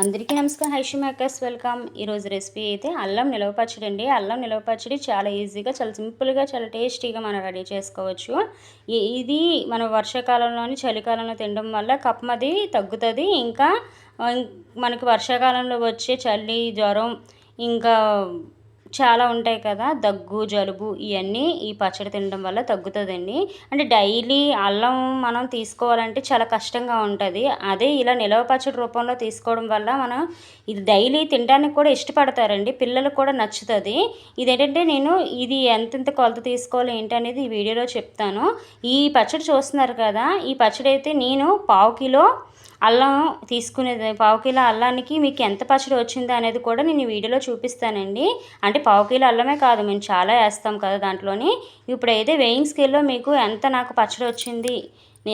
అందరికీ నమస్కారం. హైషి మేకర్స్ వెల్కమ్. ఈరోజు రెసిపీ అయితే అల్లం నిలవ పచ్చడి అండి. అల్లం నిలవ పచ్చడి చాలా ఈజీగా చాలా సింపుల్గా చాలా టేస్టీగా మనం రెడీ చేసుకోవచ్చు. ఇది మన వర్షాకాలంలోని చలికాలంలో తినడం వల్ల కప్పమది తగ్గుతుంది. ఇంకా మనకి వర్షాకాలంలో వచ్చే చలి జ్వరం ఇంకా చాలా ఉంటాయి కదా. దగ్గు జలుబు ఇవన్నీ ఈ పచ్చడి తినడం వల్ల తగ్గుతుందండి. అంటే డైలీ అల్లం మనం తీసుకోవాలంటే చాలా కష్టంగా ఉంటుంది. అదే ఇలా నిలవ పచ్చడి రూపంలో తీసుకోవడం వల్ల మనం ఇది డైలీ తినడానికి కూడా ఇష్టపడతారండి. పిల్లలకు కూడా నచ్చుతుంది. ఇదేంటంటే నేను ఇది ఎంతెంత కొలత తీసుకోవాలి ఏంటి అనేది ఈ వీడియోలో చెప్తాను. ఈ పచ్చడి చూస్తున్నారు కదా. ఈ పచ్చడి అయితే నేను పావు కిలో అల్లం తీసుకునేది పావు కిలో అల్లానికి మీకు ఎంత పచ్చడి వచ్చింది అనేది కూడా నేను వీడియోలో చూపిస్తానండి. అంటే పావు కిలో అల్లమే కాదు మేము చాలా వేస్తాం కదా దాంట్లోని. ఇప్పుడైతే వెయింగ్ స్కేల్లో మీకు ఎంత నాకు పచ్చడి వచ్చింది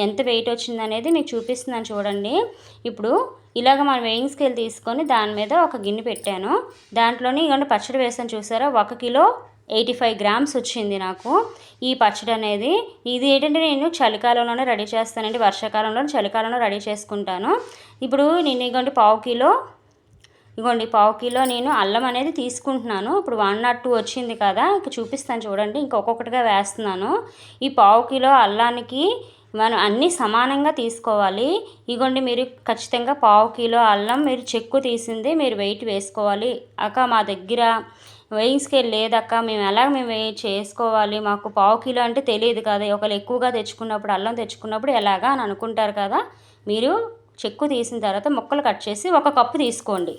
ఎంత వెయిట్ వచ్చింది అనేది మీకు చూపిస్తున్నాను చూడండి. ఇప్పుడు ఇలాగ మనం వెయింగ్ స్కేల్ తీసుకొని దాని మీద ఒక గిన్నె పెట్టాను. దాంట్లోని ఇవ్వండి పచ్చడి వేసాను చూసారా? ఒక కిలో ఎయిటీ ఫైవ్ గ్రామ్స్ వచ్చింది నాకు. ఈ పచ్చడి అనేది ఇది ఏంటంటే నేను చలికాలంలోనే రెడీ చేస్తానండి. వర్షాకాలంలో చలికాలంలో రెడీ చేసుకుంటాను. ఇప్పుడు నేను ఇగోండి పావు కిలో ఇగోండి పావు కిలో నేను అల్లం అనేది తీసుకుంటున్నాను. ఇప్పుడు వన్ నాట్ టూ వచ్చింది కదా ఇక చూపిస్తాను చూడండి. ఇంకా ఒక్కొక్కటిగా వేస్తున్నాను. ఈ పావు కిలో అల్లానికి మనం అన్నీ సమానంగా తీసుకోవాలి. ఇగోండి మీరు ఖచ్చితంగా పావు కిలో అల్లం మీరు చెక్కు తీసింది మీరు వెయిట్ వేసుకోవాలి. అక్క మా దగ్గర వెయింగ్ స్కేల్ లేదక్క మేము ఎలా మేము వే- చేసుకోవాలి? మాకు పావు కిలో అంటే తెలియదు కదా. ఒకళ్ళు ఎక్కువగా తెచ్చుకున్నప్పుడు అల్లం తెచ్చుకున్నప్పుడు ఎలాగా అని అనుకుంటారు కదా. మీరు చెక్కు తీసిన తర్వాత ముక్కలు కట్ చేసి ఒక కప్పు తీసుకోండి.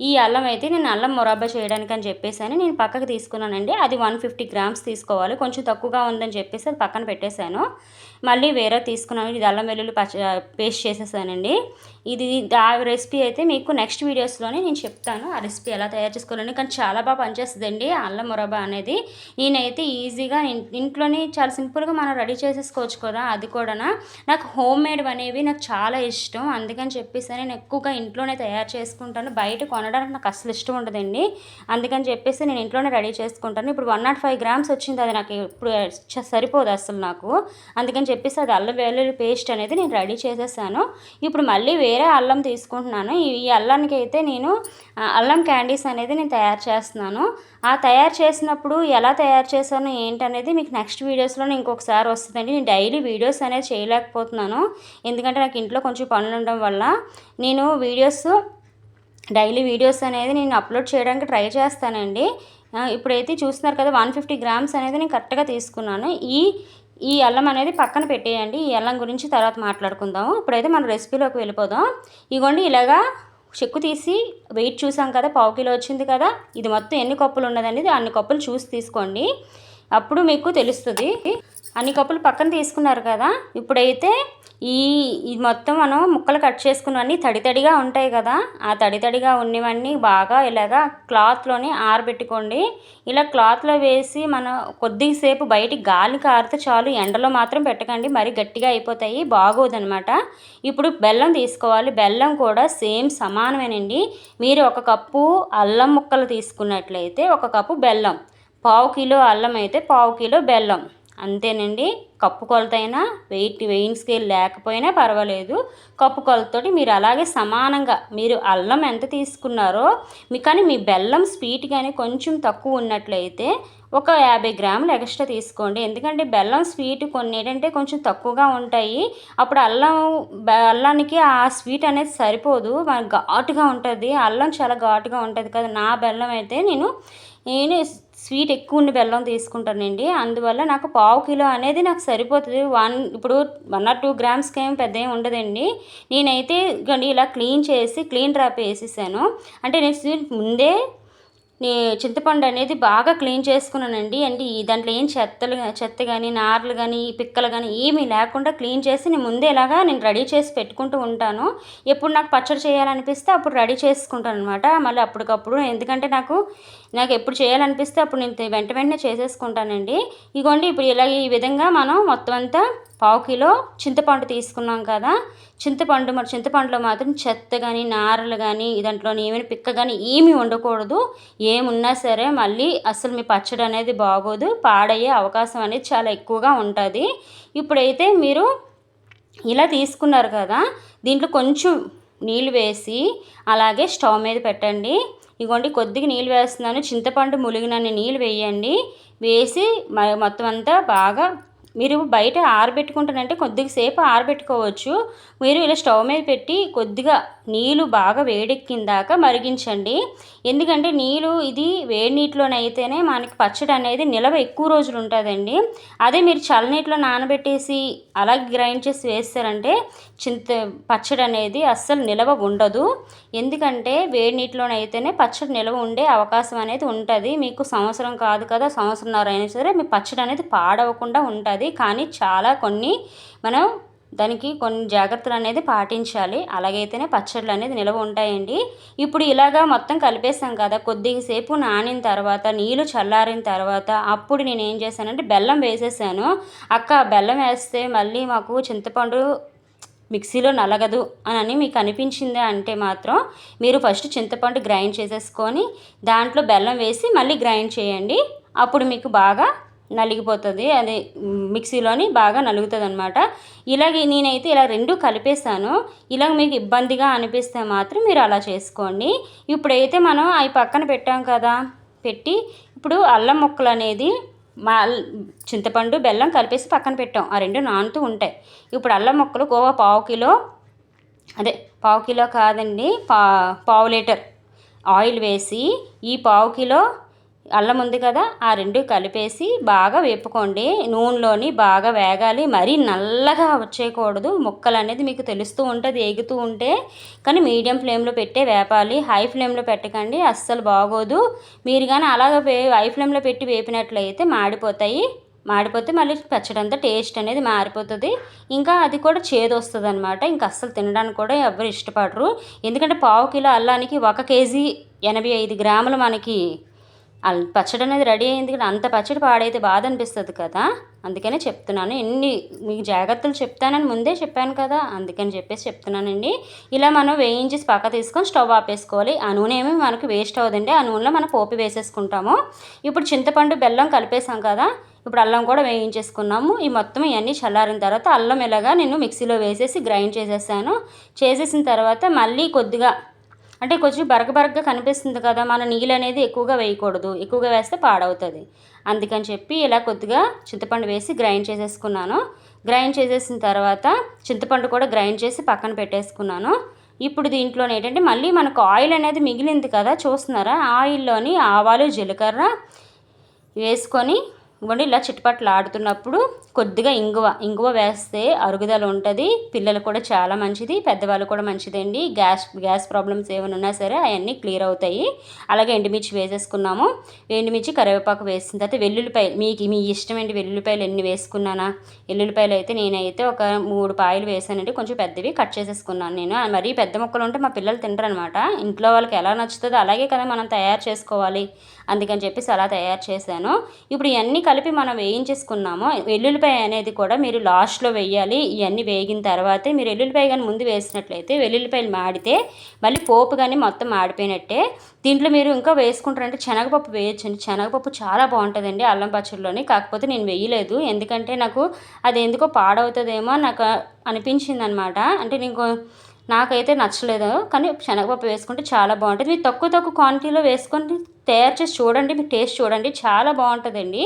ఈ అల్లం అయితే నేను అల్లం మొరబ్బా చేయడానికి అని చెప్పేసాను నేను పక్కకు తీసుకున్నానండి. అది వన్ ఫిఫ్టీ గ్రామ్స్ తీసుకోవాలి. కొంచెం తక్కువగా ఉందని చెప్పేసి అది పక్కన పెట్టేశాను. మళ్ళీ వేరే తీసుకున్నాను. ఇది అల్లం వెల్లుల్లి పచ్చ పేస్ట్ చేసేసానండి. ఇది ఆ రెసిపీ అయితే మీకు నెక్స్ట్ వీడియోస్లోనే నేను చెప్తాను. ఆ రెసిపీ ఎలా తయారు చేసుకోవాలని. కానీ చాలా బాగా పనిచేస్తుందండి అల్లం మొరబ్బా అనేది. నేనైతే ఈజీగా ఇంట్లోనే చాలా సింపుల్గా మనం రెడీ చేసేసుకోవచ్చు కదా అది కూడా నాకు హోమ్ మేడ్ అనేవి నాకు చాలా ఇష్టం. అందుకని చెప్పేసి నేను ఎక్కువగా ఇంట్లోనే తయారు చేసుకుంటాను. బయట కొనడానికి నాకు అసలు ఇష్టం ఉండదండి. అందుకని చెప్పేసి నేను ఇంట్లోనే రెడీ చేసుకుంటాను. ఇప్పుడు వన్ నాట్ ఫైవ్ గ్రామ్స్ వచ్చింది అది నాకు ఇప్పుడు సరిపోదు అసలు నాకు. అందుకని చెప్పేసి అది అల్లం వెల్లుల్లి పేస్ట్ అనేది నేను రెడీ చేసేసాను. ఇప్పుడు మళ్ళీ వేరే అల్లం తీసుకుంటున్నాను. ఈ అల్లానికి అయితే నేను అల్లం క్యాండీస్ అనేది నేను తయారు చేస్తున్నాను. ఆ తయారు చేసినప్పుడు ఎలా తయారు చేశాను ఏంటనేది మీకు నెక్స్ట్ వీడియోస్లో ఇంకొకసారి వస్తుందండి. నేను డైలీ వీడియోస్ అనేది చేయలేకపోతున్నాను. ఎందుకంటే నాకు ఇంట్లో కొంచెం పనులు ఉండడం వల్ల నేను వీడియోస్ డైలీ వీడియోస్ అనేది నేను అప్లోడ్ చేయడానికి ట్రై చేస్తానండి. ఇప్పుడైతే చూస్తున్నారు కదా వన్ ఫిఫ్టీ గ్రామ్స్ అనేది నేను కరెక్ట్గా తీసుకున్నాను. ఈ ఈ అల్లం అనేది పక్కన పెట్టేయండి. ఈ అల్లం గురించి తర్వాత మాట్లాడుకుందాము. ఇప్పుడైతే మన రెసిపీలోకి వెళ్ళిపోదాం. ఇగోండి ఇలాగా చెక్కు తీసి వెయిట్ చూసాం కదా పావు కిలో వచ్చింది కదా ఇది మొత్తం ఎన్ని కప్పులు ఉన్నదండి? అన్ని కప్పులు చూసి తీసుకోండి. అప్పుడు మీకు తెలుస్తుంది. అన్ని కప్పులు పక్కన తీసుకున్నారు కదా ఇప్పుడైతే ఈ ఇది మొత్తం మనం ముక్కలు కట్ చేసుకున్నవన్నీ తడి తడిగా ఉంటాయి కదా ఆ తడి తడిగా ఉన్నవన్నీ బాగా ఇలాగా క్లాత్లోని ఆరబెట్టుకోండి. ఇలా క్లాత్లో వేసి మనం కొద్దిసేపు బయటికి గాలి కారితే చాలు ఎండలో మాత్రం పెట్టకండి. మరి గట్టిగా అయిపోతాయి బాగోదనమాట ఇప్పుడు బెల్లం తీసుకోవాలి. బెల్లం కూడా సేమ్ సమానమేనండి. మీరు ఒక కప్పు అల్లం ముక్కలు తీసుకున్నట్లయితే ఒక కప్పు బెల్లం పావు కిలో అల్లం అయితే పావు కిలో బెల్లం. అంతేనండి. కప్పు కొలతైనా వెయిట్ వెయిన్ స్కేల్ లేకపోయినా పర్వాలేదు. కప్పు కొలతతోటి మీరు అలాగే సమానంగా మీరు అల్లం ఎంత తీసుకున్నారో మీ కానీ మీ బెల్లం స్వీట్ కానీ కొంచెం తక్కువ ఉన్నట్లయితే ఒక యాభై గ్రాములు ఎక్స్ట్రా తీసుకోండి. ఎందుకంటే బెల్లం స్వీట్ కొన్ని ఏంటంటే కొంచెం తక్కువగా ఉంటాయి. అప్పుడు అల్లం అల్లానికి ఆ స్వీట్ అనేది సరిపోదు. ఘాటుగా ఉంటుంది. అల్లం చాలా ఘాటుగా ఉంటుంది కదా. నా బెల్లం అయితే నేను నేను స్వీట్ ఎక్కువ ఉండి బెల్లం తీసుకుంటానండి. అందువల్ల నాకు పావు కిలో అనేది నాకు సరిపోతుంది. వన్ ఇప్పుడు వన్ ఆర్ టూ గ్రామ్స్కి ఏం పెద్ద ఏం ఉండదండి. నేనైతే ఇలా క్లీన్ చేసి క్లీన్ ర్యాప్ వేసేసాను అంటే నేను స్వీట్ ముందే నే చింతపండు అనేది బాగా క్లీన్ చేసుకున్నానండి. అంటే ఈ దాంట్లో ఏం చెత్తలు చెత్త కానీ నార్లు కానీ పిక్కలు కానీ ఏమీ లేకుండా క్లీన్ చేసి నేను ముందే ఇలాగా నేను రెడీ చేసి పెట్టుకుంటూ ఉంటాను. ఎప్పుడు నాకు పచ్చడి చేయాలనిపిస్తే అప్పుడు రెడీ చేసుకుంటాను అనమాట మళ్ళీ అప్పటికప్పుడు ఎందుకంటే నాకు నాకు ఎప్పుడు చేయాలనిపిస్తే అప్పుడు నేను వెంట వెంటనే చేసేసుకుంటానండి. ఇగోండి ఇప్పుడు ఇలా ఈ విధంగా మనం మొత్తం అంతా పావు కిలో చింతపండు తీసుకున్నాం కదా. చింతపండు మరి చింతపండులో మాత్రం చెత్త కానీ నారలు కానీ దాంట్లో ఏమైనా పిక్క కానీ ఏమీ ఉండకూడదు ఏమున్నా సరే మళ్ళీ అసలు మీ పచ్చడి అనేది బాగోదు. పాడయ్యే అవకాశం అనేది చాలా ఎక్కువగా ఉంటుంది. ఇప్పుడైతే మీరు ఇలా తీసుకున్నారు కదా. దీంట్లో కొంచెం నీళ్ళు వేసి అలాగే స్టవ్ మీద పెట్టండి. ఇగోండి కొద్దిగా నీళ్ళు వేస్తున్నాను. చింతపండు ములిగినన్ని నీళ్ళు వేయండి. వేసి మ- మొత్తం అంతా బాగా మీరు బయట ఆరబెట్టుకుంటానంటే కొద్దిగా సేపు ఆరబెట్టుకోవచ్చు. మీరు ఇలా స్టవ్ మీద పెట్టి కొద్దిగా నీళ్ళు బాగా వేడెక్కిన దాకా మరిగించండి. ఎందుకంటే నీళ్ళు ఇది వేడి నీటిలోనైతేనే మనకి పచ్చడి అనేది నిలవ ఎక్కువ రోజులు ఉంటుందండి. అదే మీరు చల్లనీటిలో నానబెట్టేసి అలా గ్రైండ్ చేసి వేస్తారంటే చింత పచ్చడి అనేది అస్సలు నిలవ ఉండదు. ఎందుకంటే వేడి నీటిలోనైతేనే పచ్చడి నిలవ ఉండే అవకాశం అనేది ఉంటుంది. మీకు సంవత్సరం కాదు కదా సంవత్సరంన్నర అయినా సరే మీ పచ్చడి అనేది పాడవకుండా ఉంటుంది. కానీ చాలా కొన్ని మనం దానికి కొన్ని జాగ్రత్తలు అనేది పాటించాలి. అలాగైతేనే పచ్చళ్ళు అనేది నిలవ ఉంటాయండి. ఇప్పుడు ఇలాగా మొత్తం కలిపేసాం కదా కొద్దిసేపు నానిన తర్వాత నీళ్ళు చల్లారిన తర్వాత అప్పుడు నేను ఏం చేశానంటే బెల్లం వేసేసాను. అక్క బెల్లం వేస్తే మళ్ళీ మాకు చింతపండు మిక్సీలో నలగదు అని మీకు అనిపించింది అంటే మాత్రం మీరు ఫస్ట్ చింతపండు గ్రైండ్ చేసేసుకొని దాంట్లో బెల్లం వేసి మళ్ళీ గ్రైండ్ చేయండి. అప్పుడు మీకు బాగా నలిగిపోతుంది అది మిక్సీలోని బాగా నలుగుతుంది అనమాట ఇలాగే నేనైతే ఇలా రెండు కలిపేసాను ఇలా మీకు ఇబ్బందిగా అనిపిస్తే మాత్రం మీరు అలా చేసుకోండి. ఇప్పుడైతే మనం అవి పక్కన పెట్టాం కదా పెట్టి ఇప్పుడు అల్లం ముక్కలు అనేది మా చింతపండు బెల్లం కలిపేసి పక్కన పెట్టాం. ఆ రెండు నానుతూ ఉంటాయి. ఇప్పుడు అల్లం ముక్కలు గోవా పావు కిలో అదే పావు కిలో కాదండి పా పావు లీటర్ ఆయిల్ వేసి ఈ పావు కిలో అల్లం ఉంది కదా ఆ రెండు కలిపేసి బాగా వేపుకోండి. నూనెలోని బాగా వేగాలి. మరీ నల్లగా వచ్చేయకూడదు. ముక్కలు అనేది మీకు తెలుస్తూ ఉంటుంది ఏగుతూ ఉంటే. కానీ మీడియం ఫ్లేమ్లో పెట్టే వేపాలి. హై ఫ్లేమ్లో పెట్టకండి. అస్సలు బాగోదు. మీరు కానీ అలాగ హై ఫ్లేమ్లో పెట్టి వేపినట్లయితే మాడిపోతాయి. మాడిపోతే మళ్ళీ పచ్చడంతా టేస్ట్ అనేది మారిపోతుంది. ఇంకా అది కూడా చేదు వస్తుంది అనమాట ఇంకా అస్సలు తినడానికి కూడా ఎవరు ఇష్టపడరు. ఎందుకంటే పావు కిలో అల్లానికి ఒక కేజీ ఎనభై ఐదు గ్రాములు మనకి పచ్చడి అనేది రెడీ అయింది కదా అంత పచ్చడి పాడైతే బాధ అనిపిస్తుంది కదా. అందుకనే చెప్తున్నాను. ఎన్ని మీకు జాగ్రత్తలు చెప్తానని ముందే చెప్పాను కదా. అందుకని చెప్పేసి చెప్తున్నానండి. ఇలా మనం వేయించేసి పక్క తీసుకొని స్టవ్ ఆపేసుకోవాలి ఆ నూనె ఏమి మనకు వేస్ట్ అవ్వదండి. ఆ నూనెలో మనం పోపు వేసేసుకుంటాము. ఇప్పుడు చింతపండు బెల్లం కలిపేసాం కదా. ఇప్పుడు అల్లం కూడా వేయించేసుకున్నాము. ఈ మొత్తం ఇవన్నీ చల్లారిన తర్వాత అల్లం ఇలాగా నేను మిక్సీలో వేసేసి గ్రైండ్ చేసేసాను. చేసేసిన తర్వాత మళ్ళీ కొద్దిగా అంటే కొంచెం బరక బరగగా కనిపిస్తుంది కదా మన నీళ్ళు అనేది ఎక్కువగా వేయకూడదు ఎక్కువగా వేస్తే పాడవుతుంది. అందుకని చెప్పి ఇలా కొద్దిగా చింతపండు వేసి గ్రైండ్ చేసేసుకున్నాను. గ్రైండ్ చేసేసిన తర్వాత చింతపండు కూడా గ్రైండ్ చేసి పక్కన పెట్టేసుకున్నాను. ఇప్పుడు దీంట్లో ఏంటంటే మళ్ళీ మనకు ఆయిల్ అనేది మిగిలింది కదా చూస్తున్నారా? ఆయిల్లోని ఆవాలు జీలకర్ర వేసుకొని ఇవ్వండి. ఇలా చిటపట్లు ఆడుతున్నప్పుడు కొద్దిగా ఇంగువ ఇంగువ వేస్తే అరుగుదల ఉంటుంది. పిల్లలు కూడా చాలా మంచిది పెద్దవాళ్ళు కూడా మంచిదండి. గ్యాస్ గ్యాస్ ప్రాబ్లమ్స్ ఏమైనా ఉన్నా సరే అవన్నీ క్లియర్ అవుతాయి. అలాగే ఎండుమిర్చి వేసేసుకున్నాము. ఎండుమిర్చి కరివేపాకు వేసిన తర్వాత వెల్లుల్లిపాయలు మీకు మీ ఇష్టం ఏంటి వెల్లుల్లిపాయలు ఎన్ని వేసుకున్నానా? వెల్లుల్లిపాయలు అయితే నేనైతే ఒక మూడు పాయలు వేసానండి. కొంచెం పెద్దవి కట్ చేసేసుకున్నాను నేను. మరీ పెద్ద ముక్కలు ఉంటే మా పిల్లలు తింటారనమాట ఇంట్లో వాళ్ళకి ఎలా నచ్చుతుందో అలాగే కదా మనం తయారు చేసుకోవాలి. అందుకని చెప్పేసి అలా తయారు చేశాను. ఇప్పుడు ఇవన్నీ కలిపి మనం వేయించేసుకున్నాము. వెల్లుల్లిపాయ అనేది కూడా మీరు లాస్ట్లో వేయాలి. ఇవన్నీ వేగిన తర్వాతే మీరు వెల్లుల్లిపాయ కానీ ముందు వేసినట్లయితే వెల్లుల్లిపాయలు మాడితే మళ్ళీ పోపు కానీ మొత్తం మాడిపోయినట్టే. దీంట్లో మీరు ఇంకా వేసుకుంటారంటే శనగపప్పు వేయొచ్చండి. శనగపప్పు చాలా బాగుంటుందండి అల్లం పచ్చడిలోని. కాకపోతే నేను వేయలేదు. ఎందుకంటే నాకు అది ఎందుకో పాడవుతుందేమో నాకు అనిపించింది అనమాట అంటే నీకు నాకైతే నచ్చలేదు. కానీ శనగపప్పు వేసుకుంటే చాలా బాగుంటుంది. మీరు తక్కువ తక్కువ క్వాంటిటీలో వేసుకొని తయారు చేసి చూడండి మీకు టేస్ట్ చూడండి చాలా బాగుంటుందండి.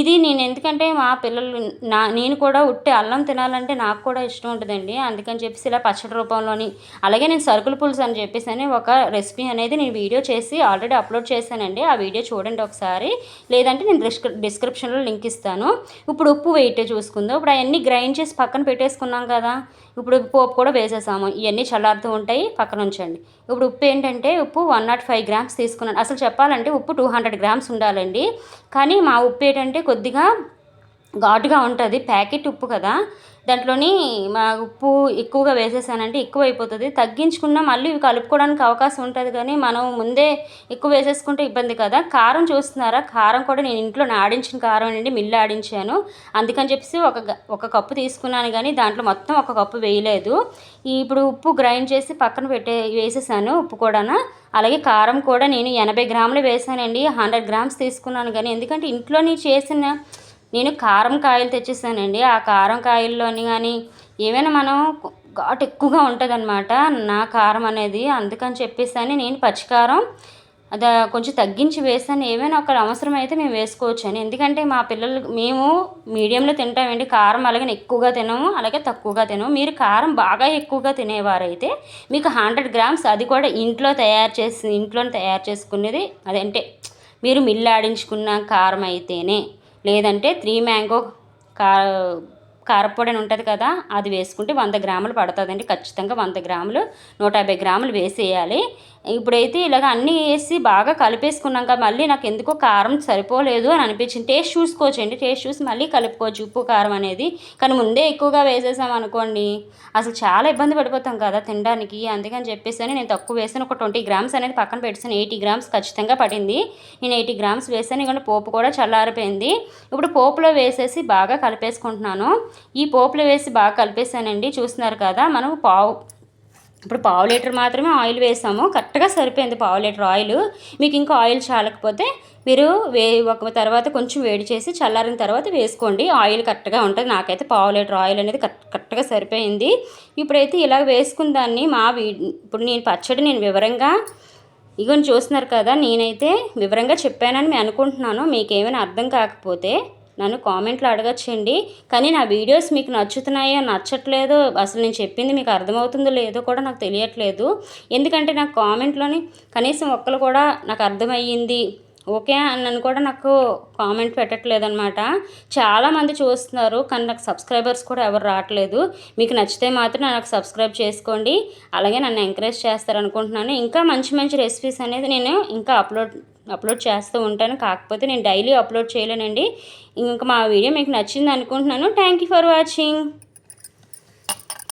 ఇది నేను ఎందుకంటే మా పిల్లలు నా నేను కూడా ఉట్టి అల్లం తినాలంటే నాకు కూడా ఇష్టం ఉంటుందండి. అందుకని చెప్పేసి ఇలా పచ్చడి రూపంలోని అలాగే నేను సరుకుల పులుసు అని చెప్పేసి అని ఒక రెసిపీ అనేది నేను వీడియో చేసి ఆల్రెడీ అప్లోడ్ చేశానండి. ఆ వీడియో చూడండి ఒకసారి. లేదంటే నేను డిస్క్రిప్షన్లో లింక్ ఇస్తాను. ఇప్పుడు ఉప్పు వెయిట్ చూసుకుందాం. ఇప్పుడు అవన్నీ గ్రైండ్ చేసి పక్కన పెట్టేసుకున్నాం కదా. ఇప్పుడు పోపు కూడా వేసేసాము. ఇవన్నీ చల్లారుతూ ఉంటాయి. పక్కన ఉంచండి ఇప్పుడు ఉప్పు ఏంటంటే ఉప్పు వన్ నాట్ ఫైవ్ గ్రామ్స్ తీసుకున్నాను. అసలు చెప్పాలంటే ఉప్పు టూ హండ్రెడ్ గ్రామ్స్ ఉండాలండి. కానీ మా ఉప్పు ఏంటంటే కొద్దిగా ఘాటుగా ఉంటుంది. ప్యాకెట్ ఉప్పు కదా. దాంట్లోని మా ఉప్పు ఎక్కువగా వేసేసానంటే ఎక్కువ అయిపోతుంది తగ్గించుకున్నా మళ్ళీ ఇవి కలుపుకోవడానికి అవకాశం ఉంటుంది కానీ మనం ముందే ఎక్కువ వేసేసుకుంటే ఇబ్బంది కదా. కారం చూస్తున్నారా? కారం కూడా నేను ఇంట్లో ఆడించిన కారం అండి మిల్లు ఆడించాను. అందుకని చెప్పేసి ఒక ఒక కప్పు తీసుకున్నాను కానీ దాంట్లో మొత్తం ఒక కప్పు వేయలేదు. ఇప్పుడు ఉప్పు గ్రైండ్ చేసి పక్కన పెట్టే వేసేసాను ఉప్పు కూడా అలాగే కారం కూడా నేను ఎనభై గ్రాములు వేసానండి హండ్రెడ్ గ్రామ్స్ తీసుకున్నాను కానీ ఎందుకంటే ఇంట్లోని చేసిన నేను కారం కాయలు తెచ్చేసానండి. ఆ కారం కాయల్లోని కానీ ఏమైనా మనం ఘాటు ఎక్కువగా ఉంటుందన్నమాట నా కారం అనేది. అందుకని చెప్పేసి అని నేను పచ్చికారం అది కొంచెం తగ్గించి వేసాను. ఏమైనా ఒక అవసరం అయితే మేము వేసుకోవచ్చు అని ఎందుకంటే మా పిల్లలు మేము మీడియంలో తింటామండి. కారం అలాగే ఎక్కువగా తినము అలాగే తక్కువగా తినము. మీరు కారం బాగా ఎక్కువగా తినేవారైతే మీకు హండ్రెడ్ గ్రామ్స్ అది కూడా ఇంట్లో తయారు చేసి ఇంట్లోనే తయారు చేసుకునేది అదంటే మీరు మిల్లు ఆడించుకున్న కారం అయితేనే. లేదంటే త్రీ మ్యాంగో కా కారపొడి అని ఉంటుంది కదా అది వేసుకుంటే వంద గ్రాములు పడుతుందండి. ఖచ్చితంగా వంద గ్రాములు నూట యాభై గ్రాములు వేసేయాలి. ఇప్పుడైతే ఇలాగ అన్నీ వేసి బాగా కలిపేసుకున్నాక మళ్ళీ నాకు ఎందుకో కారం సరిపోలేదు అని అనిపించింది. టేస్ట్ చూసుకోవచ్చు అండి టేస్ట్ చూసి మళ్ళీ కలుపుకోవచ్చు. ఉప్పు కారం అనేది. కానీ ముందే ఎక్కువగా వేసేసాం అనుకోండి అసలు చాలా ఇబ్బంది పడిపోతాం కదా తినడానికి. అందుకని చెప్పేసి నేను తక్కువ వేసాను. ఒక ట్వంటీ గ్రామ్స్ అనేది పక్కన పెట్టాను ఎయిటీ గ్రామ్స్ ఖచ్చితంగా పడింది. నేను ఎయిటీ గ్రామ్స్ వేసాను. ఇక్కడ పోపు కూడా చల్లారిపోయింది. ఇప్పుడు పోపులో వేసేసి బాగా కలిపేసుకుంటున్నాను. ఈ పోపులో వేసి బాగా కలిపేసానండి చూస్తున్నారు కదా. మనం పావు ఇప్పుడు పావు లీటర్ మాత్రమే ఆయిల్ వేసాము. కరెక్ట్గా సరిపోయింది పావు లీటర్ ఆయిల్. మీకు ఇంకా ఆయిల్ చాలకపోతే మీరు వే ఒక తర్వాత కొంచెం వేడి చేసి చల్లారిన తర్వాత వేసుకోండి. ఆయిల్ కరెక్ట్గా ఉంటుంది. నాకైతే పావు లీటర్ ఆయిల్ అనేది కరెక్ట్గా సరిపోయింది. ఇప్పుడైతే ఇలా వేసుకున్న దాన్ని మా వీ ఇప్పుడు నేను పచ్చడి నేను వివరంగా ఇగోని చూస్తున్నారు కదా నేనైతే వివరంగా చెప్పానని నేను అనుకుంటున్నాను. మీకు ఏమైనా అర్థం కాకపోతే నన్ను కామెంట్లో అడగచ్చండి. కానీ నా వీడియోస్ మీకు నచ్చుతున్నాయో నచ్చట్లేదో అసలు నేను చెప్పింది మీకు అర్థమవుతుందో లేదో కూడా నాకు తెలియట్లేదు. ఎందుకంటే నాకు కామెంట్లోని కనీసం ఒక్కరు కూడా నాకు అర్థమయ్యింది. ఓకే అన్నను కూడా నాకు కామెంట్ పెట్టట్లేదనమాట చాలామంది చూస్తున్నారు కానీ నాకు సబ్స్క్రైబర్స్ కూడా ఎవరు రావట్లేదు. మీకు నచ్చితే మాత్రం నాకు సబ్స్క్రైబ్ చేసుకోండి. అలాగే నన్ను ఎంకరేజ్ చేస్తారనుకుంటున్నాను. ఇంకా మంచి మంచి రెసిపీస్ అనేది నేను ఇంకా అప్లోడ్ అప్లోడ్ చేస్తూ ఉంటాను. కాకపోతే నేను డైలీ అప్లోడ్ చేయలేనండి. ఇంకా మా వీడియో మీకు నచ్చింది అనుకుంటున్నాను. Thank you for watching